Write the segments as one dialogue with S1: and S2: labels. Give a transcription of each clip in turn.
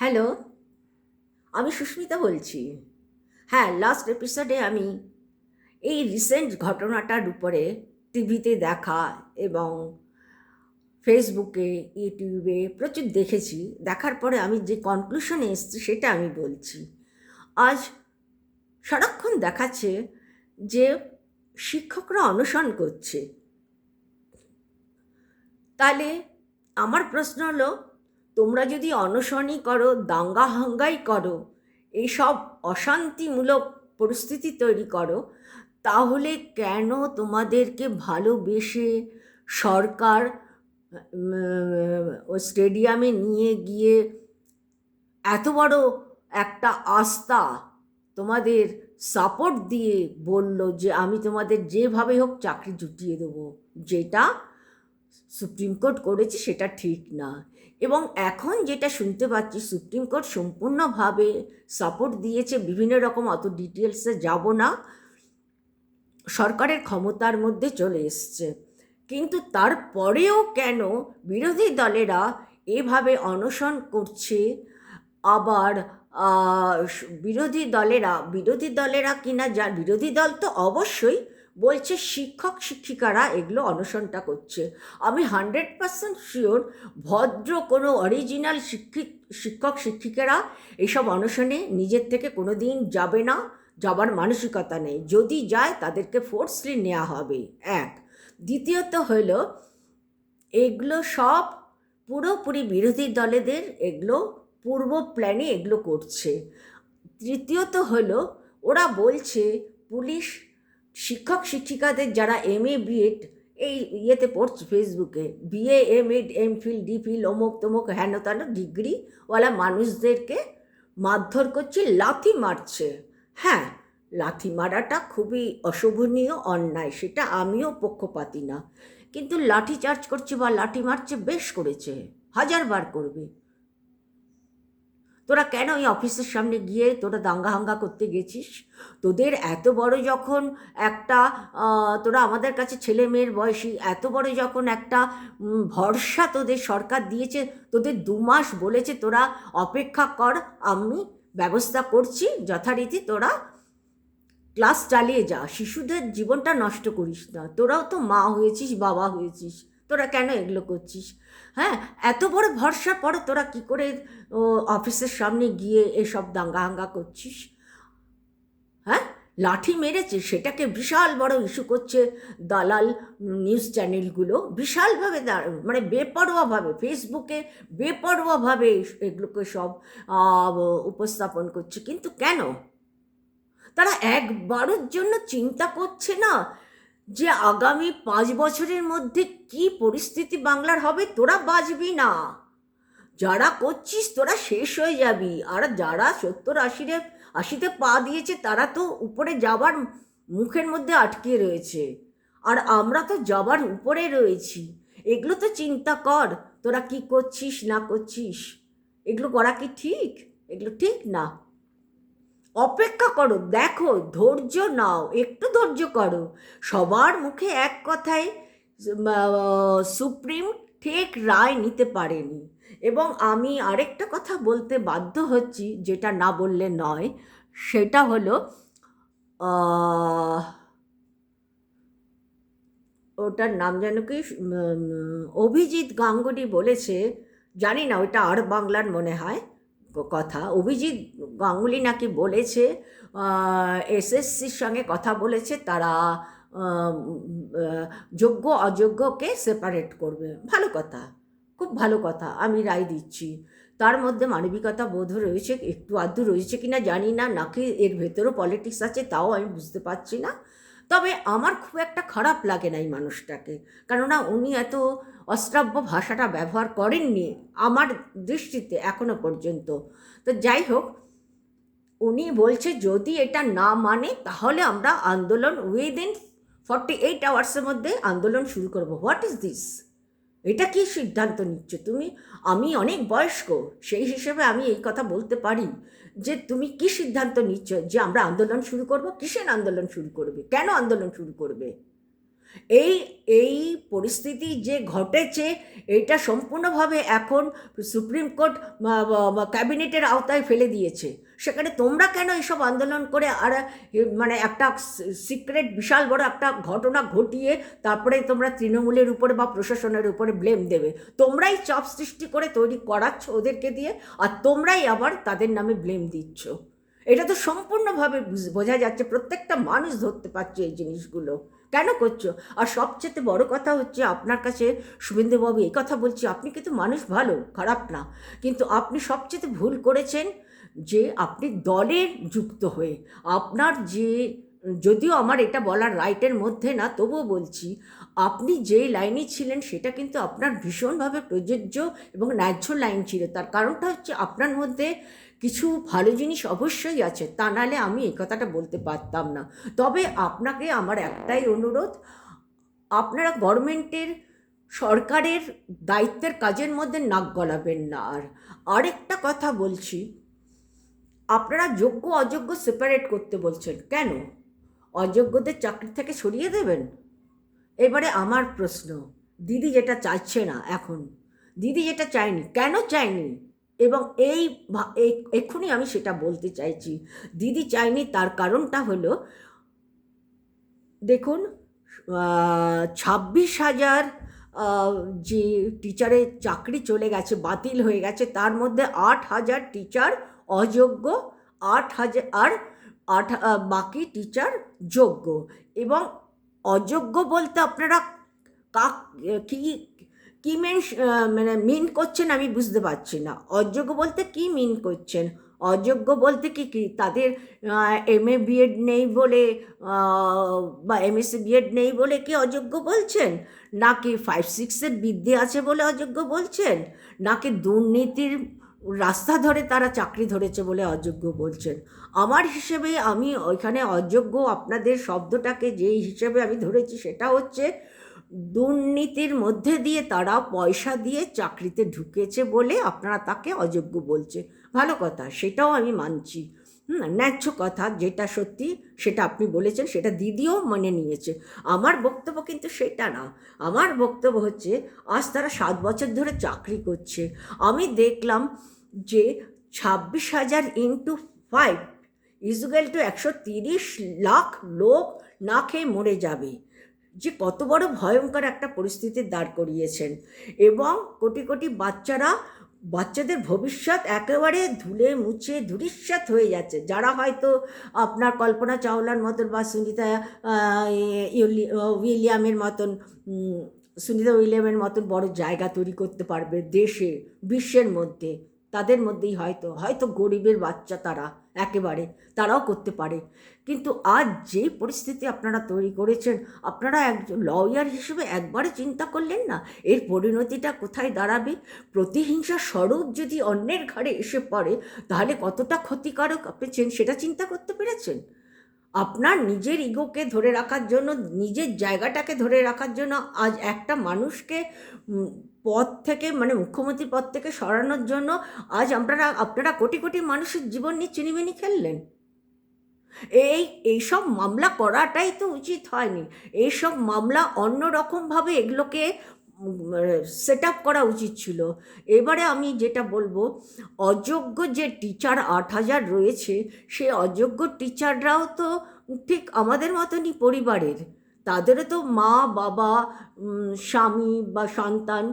S1: Hello, আমি সুস্মিতা বলছি। হ্যাঁ লাস্ট এপিসোডে আমি এই রিসেন্ট ঘটনাটার উপরে টিভিতে দেখা এবং ফেসবুকে ইউটিউবে প্রচুর দেখেছি। দেখার পরে আমি যে কনক্লুশনে এসেছি সেটা আমি বলছি। আজ সারাক্ষণ দেখাচ্ছে যে শিক্ষকরা অনশন করছে। তাহলে আমার প্রশ্ন হলো তোমরা যদি অনশনই করো দাঙ্গা হাঙ্গাই করো এইসব অশান্তিমূলক পরিস্থিতি তৈরি করো, তাহলে কেন তোমাদেরকে ভালোবেসে সরকার ও স্টেডিয়ামে নিয়ে গিয়ে এত বড় একটা আস্থা তোমাদের সাপোর্ট দিয়ে বলল যে, আমি তোমাদের যেভাবে হোক চাকরি জুটিয়ে দেবো। যেটা সুপ্রিম কোর্ট করেছে, সেটা ঠিক না। এবং এখন যেটা শুনতে পাচ্ছি সুপ্রিম কোর্ট সম্পূর্ণভাবে সাপোর্ট দিয়েছে, বিভিন্ন রকম অত ডিটেলসে যাব না। সরকারের ক্ষমতার মধ্যে চলে এসছে। কিন্তু তারপরেও কেন বিরোধী দলেরা এভাবে অনশন করছে? আবার বিরোধী দলেরা বিরোধী দলেরা কিনা যা বিরোধী দল তো অবশ্যই বলছে শিক্ষক, শিক্ষিকারা এগুলো অনশনটা করছে। আমি হান্ড্রেড পার্সেন্ট শিওর ভদ্র কোনো অরিজিনাল শিক্ষিত, শিক্ষক, শিক্ষিকারা এইসব অনশনে নিজের থেকে কোনো দিন যাবে না, যাবার মানসিকতা নেই। যদি যায়, তাদেরকে ফোর্সলি নেওয়া হবে। এক। দ্বিতীয়ত হলো, এগুলো সব পুরোপুরি বিরোধী দলেদের, এগুলো পূর্ব প্ল্যানে এগুলো করছে। তৃতীয়ত হলো, ওরা বলছে, পুলিশ শিক্ষক শিক্ষিকাদের যারা এম এ বিএড এই ইয়েতে পড়ছে ফেসবুকে BA M Ed M Phil D Phil অমুক তমুক হেন তেন ডিগ্রিওয়ালা মানুষদেরকে মারধর করছে, লাথি মারছে। হ্যাঁ লাথি মারাটা খুবই অশোভনীয়, অন্যায়, সেটা আমিও পক্ষপাতি না। কিন্তু লাঠি চার্জ করছে বা লাঠি মারছে, বেশ করেছে, হাজারবার করবে। তোরা কেন ওই অফিসের সামনে গিয়ে তোরা দাঙ্গা হাঙ্গা করতে গেছিস? তোদের এত বড় যখন একটা তোরা আমাদের কাছে ছেলে মেয়ের বয়সী, এত বড় যখন একটা ভরসা তোদের সরকার দিয়েছে, তোদের দু মাস বলেছে তোরা অপেক্ষা কর, আমি ব্যবস্থা করছি, যথারীতি তোরা ক্লাস চালিয়ে যা, শিশুদের জীবনটা নষ্ট করিস না, তোরাও তো মা হয়েছিস, বাবা হয়েছিস। তোরা কেন এগুলো করছিস? হ্যাঁ এত বড় ভরসা পরে তোরা কি করে অফিসের সামনে গিয়ে এসব দাঙ্গা হাঙ্গা করছিস? হ্যাঁ লাঠি মেরেছে, সেটাকে বিশাল বড় ইস্যু করছে দালাল নিউজ চ্যানেলগুলো বিশালভাবে মানে বেপরোয়াভাবে ফেসবুকে বেপরোয়াভাবে এগুলোকে সব উপস্থাপন করছে। কিন্তু কেন? তারা একবারের জন্য চিন্তা করছে না। যে আগামী পাঁচ বছরের মধ্যে কি পরিস্থিতি বাংলার হবে তোরা বাঁচবি না। যারা করছিস তোরা শেষ হয়ে যাবি। আর যারা সত্তর আশিরে, আশিতে পা দিয়েছে তারা তো উপরে যাবার মুখের মধ্যে আটকে রয়েছে। আর আমরা তো যাবার উপরে রয়েছি। এগুলো তো চিন্তা কর, তোরা কি করছিস না করছিস? এগুলো করা কি ঠিক? এগুলো ঠিক না। অপেক্ষা করো, দেখো, ধৈর্য নাও, একটু ধৈর্য করো। সবার মুখে এক কথায় সুপ্রিম ঠিক রায় নিতে পারেনি। এবং আমি আরেকটা কথা বলতে বাধ্য হচ্ছি, যেটা না বললে নয়, সেটা হলো ওটার নাম যেন কি অভিজিৎ গাঙ্গুলি বলেছে, জানি না ওটা আর বাংলার মনে হয়। কথা। অভিজিৎ গাঙ্গুলি নাকি বলেছে এসএসসির সঙ্গে কথা বলেছে, তারা যোগ্য, অযোগ্যকে সেপারেট করবে। ভালো কথা, খুব ভালো কথা, আমি রায় দিচ্ছি। তার মধ্যে মানবিকতা বোধ রয়েছে, একটু আধটু রয়েছে কি না জানি না, নাকি এর ভেতরেও পলিটিক্স আছে তাও আমি বুঝতে পারছি না। তবে আমার খুব একটা খারাপ লাগে না এই মানুষটাকে, কেননা উনি এত অশ্রাব্য ভাষাটা ব্যবহার করেননি আমার দৃষ্টিতে এখনও পর্যন্ত। তো যাই হোক, উনি বলছে, যদি এটা না মানে তাহলে আমরা আন্দোলন উইদিন ফর্টি এইট আওয়ার্সের মধ্যে আন্দোলন শুরু করব। হোয়াট ইজ দিস এটা কি সিদ্ধান্ত নিচ্ছ তুমি? আমি অনেক বয়স্ক, সেই হিসেবে আমি এই কথা বলতে পারি যে তুমি কি সিদ্ধান্ত নিচ্ছ যে আমরা আন্দোলন শুরু করব? কিসের আন্দোলন শুরু করবে? কেন আন্দোলন শুরু করবে? এই এই পরিস্থিতি যে ঘটেছে, এটা সম্পূর্ণভাবে এখন সুপ্রিম কোর্ট ক্যাবিনেটের আওতায় ফেলে দিয়েছে। সেখানে তোমরা কেন এসব আন্দোলন করে আর মানে একটা সিক্রেট বিশাল বড় একটা ঘটনা ঘটিয়ে তারপরে তোমরা তৃণমূলের উপরে বা প্রশাসনের উপরে ব্লেম দেবে? তোমরাই চাপ সৃষ্টি করে তৈরি করাচ্ছ ওদেরকে দিয়ে, আর তোমরাই আবার তাদের নামে ব্লেম দিচ্ছ। এটা তো সম্পূর্ণভাবে বুঝ- বোঝা যাচ্ছে প্রত্যেকটা মানুষ ধরতে পারছে এই জিনিসগুলো। কেন করছ? আর সবচেয়ে বড় কথা হচ্ছে আপনার কাছে শুভেন্দুবাবু এই কথা বলছি, আপনি কিন্তু মানুষ ভালো, খারাপ না। কিন্তু আপনি সবচেয়ে ভুল করেছেন যে আপনি দলের যুক্ত হয়ে। আপনার যে, যদিও আমার এটা বলার রাইটের মধ্যে না, তবুও বলছি, আপনি যে লাইনে ছিলেন সেটা কিন্তু আপনার ভীষণভাবে প্রযোজ্য এবং ন্যায্য লাইন ছিল। তার কারণটা হচ্ছে আপনার মধ্যে কিছু ভালো জিনিস অবশ্যই আছে। তা নাহলে আমি এই কথাটা বলতে পারতাম না। তবে আপনাকে আমার একটাই অনুরোধ, আপনারা গভর্নমেন্টের, সরকারের দায়িত্বের কাজের মধ্যে নাক গলাবেন না। আর আরেকটা কথা বলছি, আপনারা যোগ্য অযোগ্য সেপারেট করতে বলছেন। কেন? অযোগ্যদের চাকরি থেকে সরিয়ে দেবেন? এবারে আমার প্রশ্ন, দিদি যেটা চাইছে না এখন, দিদি যেটা চায়নি, কেন চায়নি? এবং এই এক্ষুনি আমি সেটা বলতে চাইছি। দিদি চাইনি তার কারণটা হলো, দেখুন ছাব্বিশ হাজার যে টিচারের চাকরি চলে গেছে, বাতিল হয়ে গেছে, তার মধ্যে আট হাজার টিচার অযোগ্য, আট হাজার, আর আট বাকি টিচার যোগ্য। এবং অযোগ্য বলতে আপনারা কাক, কি কি মেন মানে মিন করছেন আমি বুঝতে পারছি না। অযোগ্য বলতে কি মিন করছেন? অযোগ্য বলতে কি কি তাদের এম এ বিএড নেই বলে বা এম এমএসসি বিএড নেই বলে কি অযোগ্য বলছেন? নাকি ফাইভ সিক্সের বিদ্যে আছে বলে অযোগ্য বলছেন? নাকি দুর্নীতির রাস্তা ধরে তারা চাকরি ধরেছে বলে অযোগ্য বলছেন? আমার হিসেবে আমি ওইখানে অযোগ্য আপনাদের শব্দটাকে যেই হিসেবে আমি ধরেছি সেটা হচ্ছে দুর্নীতির মধ্যে দিয়ে তারা পয়সা দিয়ে চাকরিতে ঢুকেছে বলে আপনারা তাকে অযোগ্য বলছে। ভালো কথা, সেটাও আমি মানছি। ন্যায্য কথা যেটা সত্যি সেটা আপনি বলেছেন, সেটা দিদিও মনে নিয়েছে। আমার বক্তব্য কিন্তু সেটা না। আমার বক্তব্য হচ্ছে, আজ তারা সাত বছর ধরে চাকরি করছে। আমি দেখলাম যে ছাব্বিশ হাজার ইন্টু ফাইভ ইজুগেল টু একশো তিরিশ লাখ লোক না খেয়ে মরে যাবে। যে কত বড় ভয়ঙ্কর একটা পরিস্থিতি দাঁড় করিয়েছেন। এবং কোটি কোটি বাচ্চারা, বাচ্চাদের ভবিষ্যৎ একেবারে ধুলে মুছে ধুরিস্বাত হয়ে যাচ্ছে। যারা হয়তো আপনার কল্পনা চাওলার মতন বা সুনিতা উইলিয়ামের মতন সুনিতা উইলিয়ামের মতন বড় জায়গা তৈরি করতে পারবে দেশে, বিশ্বের মধ্যে, তাদের মধ্যেই হয়তো হয়তো গরিবের বাচ্চা তারা। একেবারে তারাও করতে পারে। কিন্তু আজ যে পরিস্থিতি আপনারা তৈরি করেছেন, আপনারা একজন লয়ার হিসেবে একবারে চিন্তা করলেন না? এর পরিণতিটা কোথায় দাঁড়াবে? প্রতিহিংসা স্বরূপ যদি অন্যের ঘাড়ে এসে পড়ে, তাহলে কতটা ক্ষতিকারক আপনি সেটা চিন্তা করতে পেরেছেন? আপনার নিজের ইগোকে ধরে রাখার জন্য, নিজের জায়গাটাকে ধরে রাখার জন্য আজ একটা মানুষকে পদ থেকে মানে মুখ্যমন্ত্রী পদ থেকে সরানোর জন্য আজ আপনারা আপনারা কোটি কোটি মানুষের জীবন নিয়ে চিনিমিনি খেললেন। এই, এইসব মামলা করাটাই তো উচিত হয়নি। এইসব মামলা অন্য রকমভাবে এগুলোকে সেট আপ করা উচিত ছিল। এবারে আমি যেটা বলব, অযোগ্য যে টিচার আট হাজার রয়েছে, সে অযোগ্য টিচাররাও তো ঠিক আমাদের মতনই পরিবারের। তাদেরও তো মা, বাবা স্বামী বা সন্তান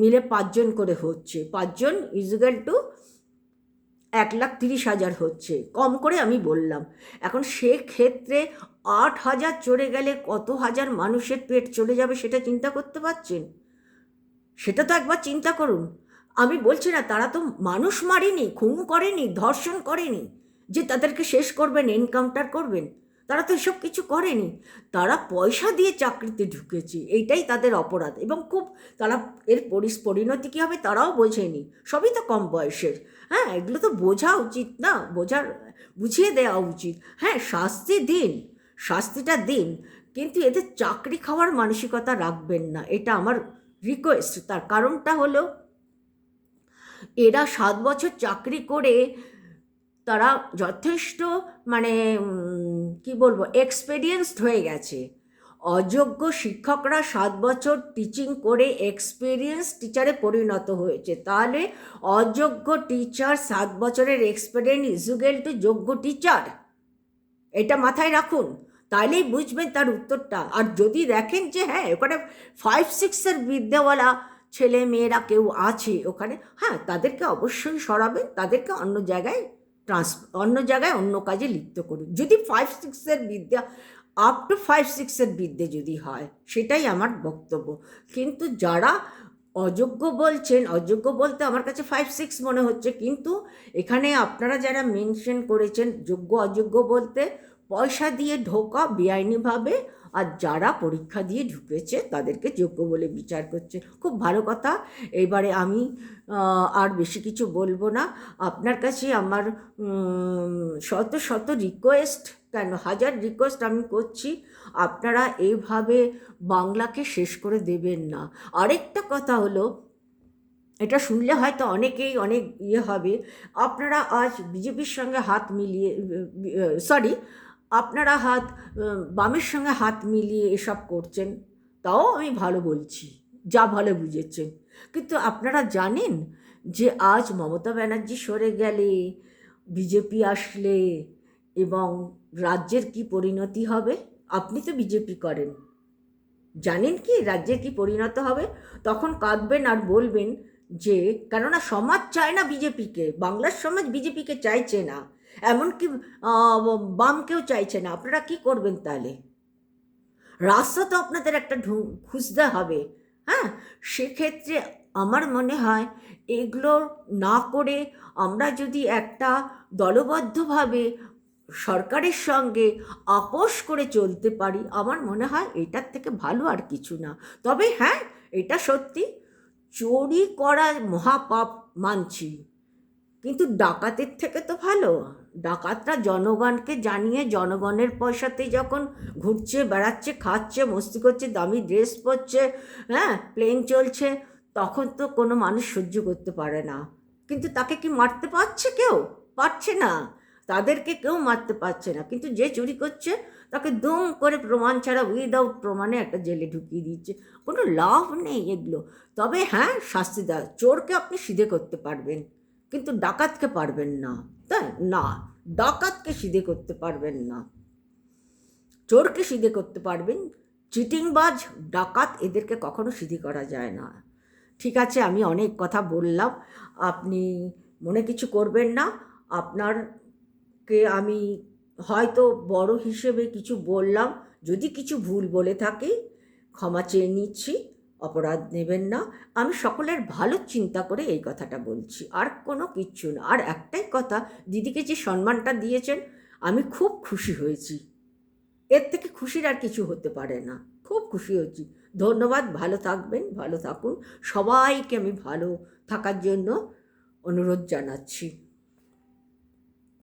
S1: মিলে পাঁচজন করে হচ্ছে। পাঁচজন ইজুগাল টু এক লাখ তিরিশ হাজার হচ্ছে। কম করে আমি বললাম। এখন সেক্ষেত্রে আট হাজার চলে গেলে কত হাজার মানুষের পেট চলে যাবে সেটা চিন্তা করতে পারছেন? সেটা তো একবার চিন্তা করুন। আমি বলছি না, তারা তো মানুষ মারেনি, খুন করেনি, ধর্ষণ করেনি, যে তাদেরকে শেষ করবেন এনকাউন্টার করবেন, তারা তো এসব কিছু করেনি। তারা পয়সা দিয়ে চাকরিতে ঢুকেছে, এইটাই তাদের অপরাধ। এবং খুব তারা এর পরিস, পরিণতি কী হবে তারাও বোঝেনি, সবই তো কম বয়সের। হ্যাঁ এগুলো তো বোঝা উচিত না, বোঝার, বুঝিয়ে দেওয়া উচিত। হ্যাঁ শাস্তি দিন, শাস্তিটা দিন, কিন্তু এদের চাকরি খাওয়ার মানসিকতা রাখবেন না, এটা আমার রিকোয়েস্ট তার কারণটা হলো, এরা সাত বছর চাকরি করে তারা যথেষ্ট মানে কি বলব এক্সপেরিয়েন্সড হয়ে গেছে। অযোগ্য শিক্ষকরা সাত বছর টিচিং করে এক্সপিরিয়েন্স টিচারে পরিণত হয়েছে। তাহলে অযোগ্য টিচার সাত বছরের এক্সপিরিয়েন্স ইজুগেল টু যোগ্য টিচার এটা মাথায় রাখুন। তাহলেই বুঝবেন তার উত্তরটা। আর যদি দেখেন যে হ্যাঁ ওখানে ফাইভ সিক্সের বিদ্যাওয়ালা ছেলে মেয়েরা কেউ আছে ওখানে হ্যাঁ তাদেরকে অবশ্যই সরাবেন, তাদেরকে অন্য জায়গায় ট্রান্স অন্য জায়গায় অন্য কাজে লিপ্ত করুন। যদি ফাইভ সিক্সের বিদ্যা আপ টু ফাইভ সিক্সের বিদ্যে যদি হয়, সেটাই আমার বক্তব্য। কিন্তু যারা অযোগ্য বলছেন, অযোগ্য বলতে আমার কাছে ফাইভ সিক্স মনে হচ্ছে, কিন্তু এখানে আপনারা যারা মেনশন করেছেন, যোগ্য, অযোগ্য বলতে পয়সা দিয়ে ঢোকা বেআইনিভাবে আর যারা পরীক্ষা দিয়ে ঢুকেছে তাদেরকে যোগ্য বলে বিচার করছে। খুব ভালো কথা। এবারে আমি আর বেশি কিছু বলব না। আপনার কাছে আমার শত শত রিকোয়েস্ট কেন হাজার রিকোয়েস্ট আমি করছি। আপনারা এইভাবে বাংলাকে শেষ করে দেবেন না। আরেকটা কথা হলো, এটা শুনলে হয়তো অনেকেই অনেক ইয়ে হবে। আপনারা আজ বিজেপির সঙ্গে হাত মিলিয়ে সরি আপনারা হাত বামের সঙ্গে হাত মিলিয়ে এসব করছেন, তাও আমি ভালো বলছি, যা ভালো বুঝেছেন। কিন্তু আপনারা জানেন যে আজ মমতা ব্যানার্জি সরে গেলে, বিজেপি আসলে এবং রাজ্যের কি পরিণতি হবে? আপনি তো বিজেপি করেন। জানেন কি রাজ্যের কি পরিণত হবে? তখন কাঁদবেন আর বলবেন যে, কেননা সমাজ চায় না বিজেপিকে, বাংলার সমাজ বিজেপিকে চাইছে না। এমনকি বামকেও চাইছে না। আপনারা কি করবেন তাহলে? রাস্তা তো আপনাদের একটা ঢু- খুঁজতে হবে। হ্যাঁ? সেক্ষেত্রে আমার মনে হয় এগুলো না করে আমরা যদি একটা দলবদ্ধভাবে সরকারের সঙ্গে আপোষ করে চলতে পারি, আমার মনে হয় এটার থেকে ভালো আর কিছু না। তবে হ্যাঁ এটা সত্যি, চুরি করা মহাপাপ মানছি। কিন্তু ডাকাতের থেকে তো ভালো। ডাকাতরা জনগণকে জানিয়ে জনগণের পয়সাতে যখন ঘুরছে, বেড়াচ্ছে, খাচ্ছে, মস্তি করছে, দামি ড্রেস পরছে হ্যাঁ প্লেন চলছে, তখন তো কোনো মানুষ সহ্য করতে পারে না। কিন্তু তাকে কি মারতে পারছে কেউ? পারছে না। তাদেরকে কেউ মারতে পারছে না। কিন্তু যে চুরি করছে, তাকে দুম করে প্রমাণ ছাড়া উইদাউট প্রমাণে একটা জেলে ঢুকিয়ে দিচ্ছে কোনো লাভ নেই এগুলো। তবে হ্যাঁ শাস্তি দেওয়া। চোরকে আপনি সিধে করতে পারবেন। কিন্তু ডাকাতকে পারবেন না। তাই না, ডাকাতকে সিধে করতে পারবেন না। চোরকে সিধে করতে পারবেন, চিটিংবাজ, ডাকাত এদেরকে কখনো সিধে করা যায় না। ঠিক আছে, আমি অনেক কথা বললাম, আপনি মনে কিছু করবেন না আপনারকে আমি হয়তো বড় হিসেবে কিছু বললাম, যদি কিছু ভুল বলে থাকি, ক্ষমা চেয়ে নিচ্ছি। অপরাধ নেবেন না। আমি সকলের ভালো চিন্তা করে এই কথাটা বলছি। আর কোনো কিচ্ছু না। আর একটাই কথা, দিদিকে যে সম্মানটা দিয়েছেন, আমি খুব খুশি হয়েছি। এর থেকে খুশির আর কিছু হতে পারে না। খুব খুশি হয়েছি। ধন্যবাদ, ভালো থাকবেন, ভালো থাকুন। সবাইকে আমি ভালো থাকার জন্য অনুরোধ জানাচ্ছি।